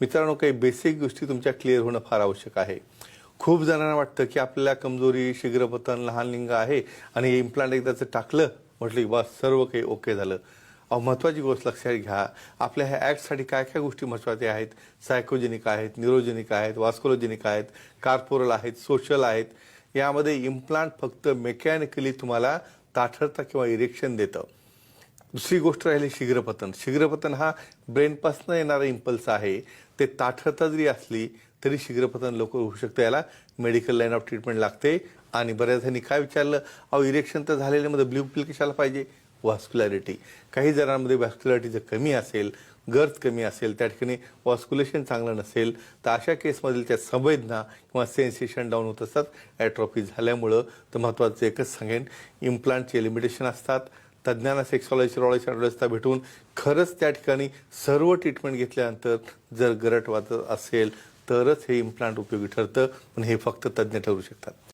मित्रांनो काही बेसिक गोष्टी तुमच्या क्लिअर होणं फार आवश्यक आहे. खूप जणांना वाटतं की आपल्याला कमजोरी शीघ्रपतन लहान लिंग आहे आणि हे इम्प्लांट एकदाचं टाकलं म्हटलं की बस सर्व काही ओके झालं. अहो महत्त्वाची गोष्ट लक्षात घ्या. आपल्या ह्या ॲक्टसाठी काय काय गोष्टी महत्त्वाच्या आहेत? सायकोजेनिक आहेत न्युरोजेनिक आहेत वास्कोलोजेनिक आहेत कार्पोरल आहेत सोशल आहेत. यामध्ये इम्प्लांट फक्त मेकॅनिकली तुम्हाला ताठरता किंवा इरेक्शन देतं. दुसरी गोष्ट राहिली शीघ्रपतन. शीघ्रपतन हा ब्रेनपासून येणारा इम्पल्स आहे. ते ताठरता जरी असली तरी शीघ्रपतन लवकर होऊ शकतं. याला मेडिकल लाईन ऑफ ट्रीटमेंट लागते. आणि बऱ्याच जणांनी काय विचारलं? अहो इरेक्शन तर झालेल्यामध्ये ब्ल्यू पिल कशाला पाहिजे? व्हॉस्क्युलॅरिटी काही जणांमध्ये व्हॉस्क्युलॅरिटी जर कमी असेल गर्थ कमी असेल त्या ठिकाणी वॉस्क्युलेशन चांगलं नसेल तर अशा केसमधील त्या संवेदना किंवा सेन्सेशन डाऊन होत असतात. ॲट्रॉफी झाल्यामुळं तर महत्त्वाचं एकच सांगेन. इम्प्लांटचे लिमिटेशन असतात. तज्ज्ञांना सेक्सॉलॉजी रॉलॉजी अवस्था भेटून खरंच त्या ठिकाणी सर्व ट्रीटमेंट घेतल्यानंतर जर गरट वाजत असेल तरच हे इम्प्लांट उपयोगी ठरतं. पण हे फक्त तज्ज्ञ ठरू शकतात.